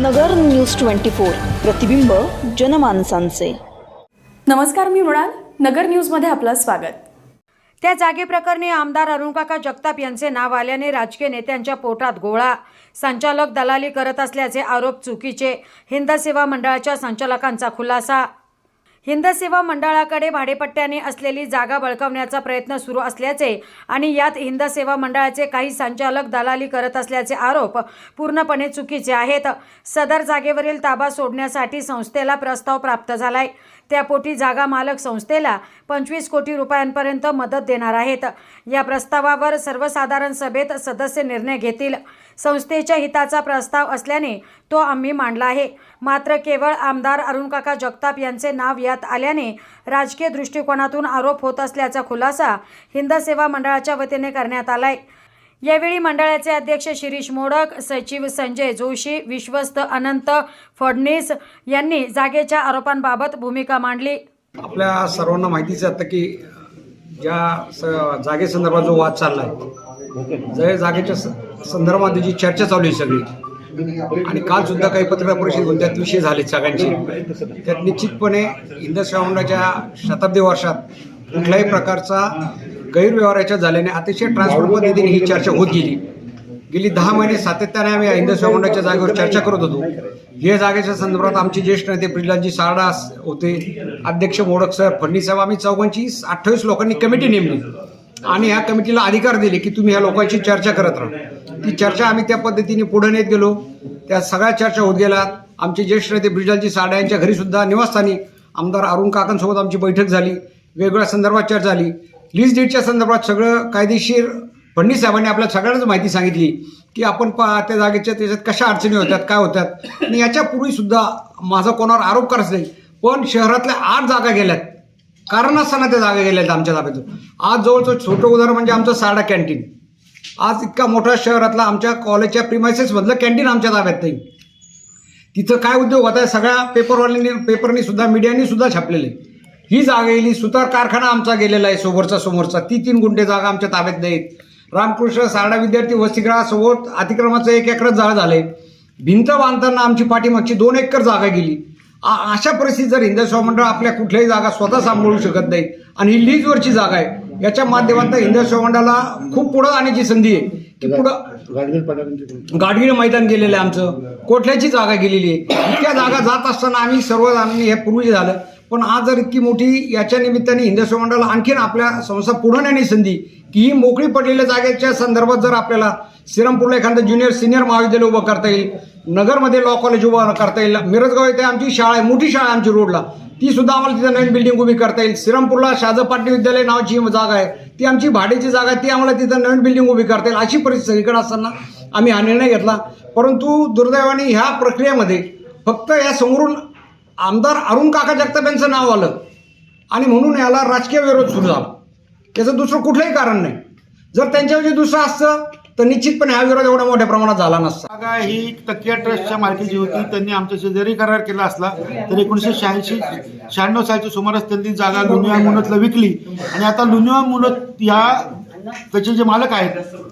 नगर news twenty four. प्रतिबिंब जनमानसांचे. नमस्कार मी मृणाल. नगर न्यूजमध्ये आपलं स्वागत. त्या जागेप्रकरणी आमदार अरुणकाका जगताप यांचे नाव आल्याने राजकीय नेत्यांच्या पोटात गोळा. संचालक दलाली करत असल्याचे आरोप चुकीचे. हिंद सेवा मंडळाच्या संचालकांचा खुलासा. हिंद सेवा मंडळाकडे भाडेपट्ट्याने असलेली जागा बळकावण्याचा प्रयत्न सुरू असल्याचे आणि यात हिंद सेवा मंडळाचे काही संचालक दलाली करत असल्याचे आरोप पूर्णपणे चुकीचे आहेत. सदर जागेवरील ताबा सोडण्यासाठी संस्थेला प्रस्ताव प्राप्त झालाय. त्यापोटी जागा मालक संस्थेला पंचवीस कोटी रुपयांपर्यंत मदत देणार आहेत. या प्रस्तावावर सर्वसाधारण सभेत सदस्य निर्णय घेतील. संस्थेच्या हिताचा प्रस्ताव असल्याने तो आम्ही मांडला आहे. मात्र केवळ आमदार अरुणकाका जगताप यांचे नाव यात आल्याने राजकीय दृष्टिकोनातून आरोप होत असल्याचा खुलासा हिंद सेवा मंडळाच्या वतीने करण्यात आलाय. यावेळी मंडळाचे अध्यक्ष शिरीष मोडक सचिव संजय जोशी विश्वस्त अनंत फडणीस यांनी जागेच्या आरोपांबाबत भूमिका मांडली. आपल्या सर्वांना माहितीच आता की ज्या स जागेसंदर्भात जो वाद चालला आहे जागेच्या स- संदर्भात जी चर्चा चालू आहे सगळी आणि काल सुद्धा काही पत्रकार परिषद होऊन त्यात विषय झाले सगळ्यांचे. त्यात निश्चितपणे हिंद सेवामंडळाच्या शताब्दी वर्षात कुठल्याही प्रकारचा गैरव्यवहाराच्या झाल्याने अतिशय ट्रान्सपरंट पद्धतीने ही चर्चा होत गेली. गेली दहा महिने सातत्याने आम्ही या हिंद सेवामंडळाच्या जागेवर चर्चा करत होतो. हे जागेच्या संदर्भात आमचे ज्येष्ठ नेते ब्रिजलालजी सारडा होते. अध्यक्ष मोडक सर फडणीस साहेब आम्ही चौघांची अठ्ठावीस लोकांनी कमिटी नेमली. आणि ह्या कमिटीला अधिकार दिले की तुम्ही ह्या लोकांची चर्चा करत राहा. ती चर्चा आम्ही त्या पद्धतीने पुढे नेत गेलो. त्या सगळ्या चर्चा होत गेल्या आमचे ज्येष्ठ नेते ब्रिजलालजी सारडा यांच्या घरी सुद्धा निवासस्थानी आमदार अरुण काकांसोबत आमची बैठक झाली. वेगवेगळ्या संदर्भात चर्चा झाली. लीज डेटच्या संदर्भात सगळं कायदेशीर फडणीस साहेबांनी आपल्या सगळ्यांनाच माहिती सांगितली की आपण पा त्या जागेच्या त्याच्यात कशा अडचणी होतात काय होतात. आणि याच्यापूर्वीसुद्धा माझा कोणावर आरोप करायचा नाही पण शहरातल्या आठ जागा गेल्यात. कारण असताना त्या जागा गेल्यात आमच्या ताब्यातून आज जवळचं छोटं उदाहरण म्हणजे आमचं साडा कॅन्टीन. आज इतका मोठा शहरातला आमच्या कॉलेजच्या प्रिमायसेसमधलं कॅन्टीन आमच्या ताब्यात नाही. तिथं काय उद्योग होता सगळ्या पेपरवाल्यांनी पेपरनी सुद्धा मीडियानी सुद्धा छापलेले. ही जागा गेली सुतार कारखाना आमचा गेलेला आहे. समोरचा समोरचा. ती तीन गुंठे जागा आमच्या ताब्यात नाहीत. रामकृष्ण सारडा विद्यार्थी वसतिगृहासमोर अतिक्रमणाचं एक एकर जाळ झालंय. भिंत बांधताना आमची पाठीमागची दोन एकर जागा गेली. अशा परिस्थितीत जर हिंदस्वा मंडळ आपल्या कुठल्याही जागा स्वतः सांभाळू शकत नाही आणि ही लीजवरची जागा आहे याच्या माध्यमातून हिंदस्वा मंडळाला खूप पुढं आणण्याची संधी आहे. की पुढं गाडगिळ मैदान गेलेलं आहे आमचं. कोठल्याची जागा गेलेली आहे? इतक्या जागा जात असताना आम्ही सर्व आम्ही हे पूर्वी झालं. पण आज जर इतकी मोठी याच्या निमित्ताने हिंदस्व मंडळाला आणखीन आपल्या संस्था पुढे नेण्याची संधी की ही मोकळी पडलेल्या जागेच्या संदर्भात जर आपल्याला श्रीरामपूरला एखादं ज्युनियर सिनियर महाविद्यालय उभं करता येईल नगरमध्ये लॉ कॉलेज उभं करता येईल मिरजगाव इथे आमची शाळा आहे मोठी शाळा आमची रोडला ती सुद्धा आम्हाला तिथं नवीन बिल्डिंग उभी करता येईल. श्रीरामपूरला शाजा पाटील विद्यालय नावाची जागा आहे ती आमची भाडेची जागा आहे ती आम्हाला तिथं नवीन बिल्डिंग उभी करता येईल. अशी परिस्थिती सगळीकडे असताना आम्ही हा निर्णय घेतला. परंतु दुर्दैवाने ह्या प्रक्रियेमध्ये फक्त या समोरून आमदार अरुण काका जगताप यांचं नाव आलं. आणि म्हणून याला राजकीय विरोध सुरू झाला. त्याचं दुसरं कुठलंही कारण नाही. जर त्यांच्याऐवजी दुसरं असतं तर निश्चितपणे हा विरोध एवढ्या मोठ्या प्रमाणात झाला नसता. जागा ही तकिया ट्रस्टच्या मालकीची होती. त्यांनी आमच्याशी जरी करार केला असला तर एकोणीसशे शहाऐंशी शहाण्णव सालच्या सुमारास त्यांनी जागा लुनिया मुनतला विकली. आणि आता लुनिया मुनत या त्याचे जे मालक आहेत.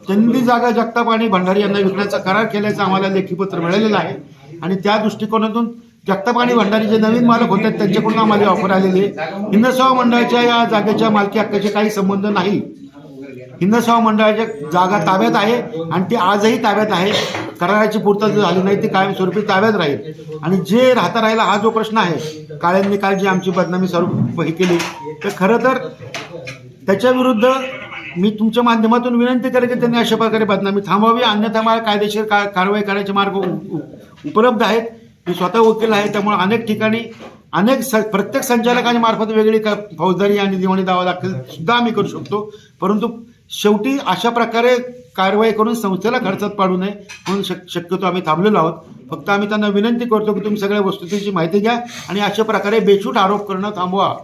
त्यांनी जागा जगताप आणि भंडारी यांना विकण्याचा करार केल्याचं आम्हाला लेखीपत्र मिळालेलं आहे. आणि त्या दृष्टिकोनातून जगताप आणि भंडारी जे नवीन मालक होते त्यांच्याकडून आम्हाला ऑफर आलेली आहे. हिंदसेवा मंडळाच्या या जागेच्या मालकी हक्काचे काही संबंध नाही. हिंदसेवा मंडळाच्या जागा ताब्यात आहे आणि ती आजही ताब्यात आहे. कराराची पूर्तता झाली नाही ती कायमस्वरूपी ताब्यात राहील. आणि जे राहता राहिला हा जो प्रश्न आहे काळ्यांनी काल जी आमची बदनामी सर्व हे केली तर खरं तर त्याच्या विरुद्ध मी तुमच्या माध्यमातून विनंती करेन की त्यांनी अशा प्रकारे बदनामी थांबवावी अन्यथा मला कायदेशीर का कारवाई करायचे मार्ग उपलब्ध आहेत. मी स्वतः वकील आहे त्यामुळे अनेक ठिकाणी अनेक स प्रत्येक संचालकांच्या मार्फत वेगळी का फौजदारी आणि दिवाणी दावा दाखल सुद्धा आम्ही करू शकतो. परंतु शेवटी अशा प्रकारे कारवाई करून संस्थेला खर्चात पाडू नये म्हणून शक शक्यतो आम्ही थांबलेलो आहोत. फक्त आम्ही त्यांना विनंती करतो की तुम्ही सगळ्या वस्तुस्थितीची माहिती घ्या आणि अशा प्रकारे बेछूट आरोप करणं थांबवा.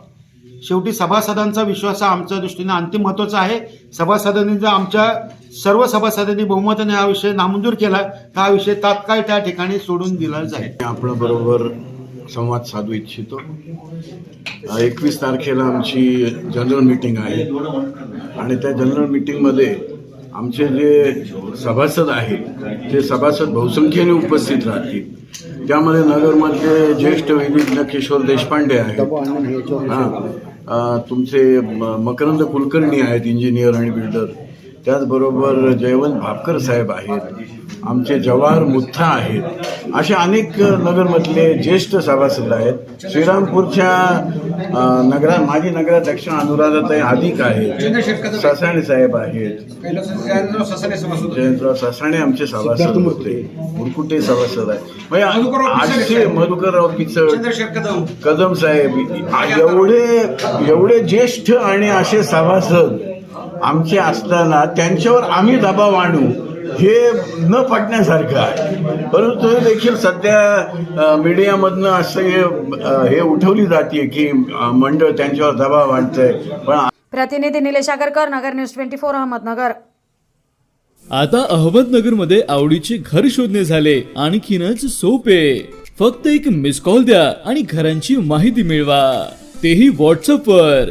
शेवटी सभासदांचा विश्वास हा आमच्या दृष्टीने अंतिम महत्त्वाचा आहे. सभासदांनी जर आमच्या सर्व सभासदांनी बहुमताने हा विषय नामंजूर केला तर हा विषय तात्काळ त्या ठिकाणी सोडून दिला जाईल. आपण बरोबर संवाद साधू इच्छितो. एकवीस तारखेला आमची जनरल मीटिंग आहे. आणि त्या जनरल मीटिंगमध्ये आमचे जे सभासद आहेत ते सभासद बहुसंख्येने उपस्थित राहतील. त्यामध्ये नगरमधले ज्येष्ठ विधिज्ञ किशोर देशपांडे आहेत. हां. तुमचे मकरंद कुलकर्णी आहेत इंजिनियर आणि बिल्डर त्याचबरोबर जयवंत भापकर साहेब आहेत आमचे जवाहर मुथा आहेत असे अनेक नगरमधले ज्येष्ठ सभासद आहेत. श्रीरामपूरच्या नगरा माजी नगराध्यक्ष अनुराधाताई अधिक आहेत ससाणे साहेब आहेत. जयंतराव ससाणे आमचे सभासद होते मुरकुटे सभासद आहे म्हणजे आजचे मधुकरराव पिचड कदम साहेब एवढे एवढे ज्येष्ठ आणि असे सभासद आमचे असताना त्यांच्यावर आम्ही दबाव आणू हे न पटण्यासारखं आहे. परंतु देखील सध्या मीडियामधनं असं हे हे उठवली जाते की मंडळ त्यांच्यावर दबाव आणतंय. पण प्रतिनिधी Nilesh Agarkar Nagar news twenty four Ahmednagar. आता अहमदनगरमध्ये आवडीचे घर शोधणे झाले. आणखीनच सोपे. फक्त एक मिस कॉल द्या आणि घरांची माहिती मिळवा. तेही व्हॉट्सअपवर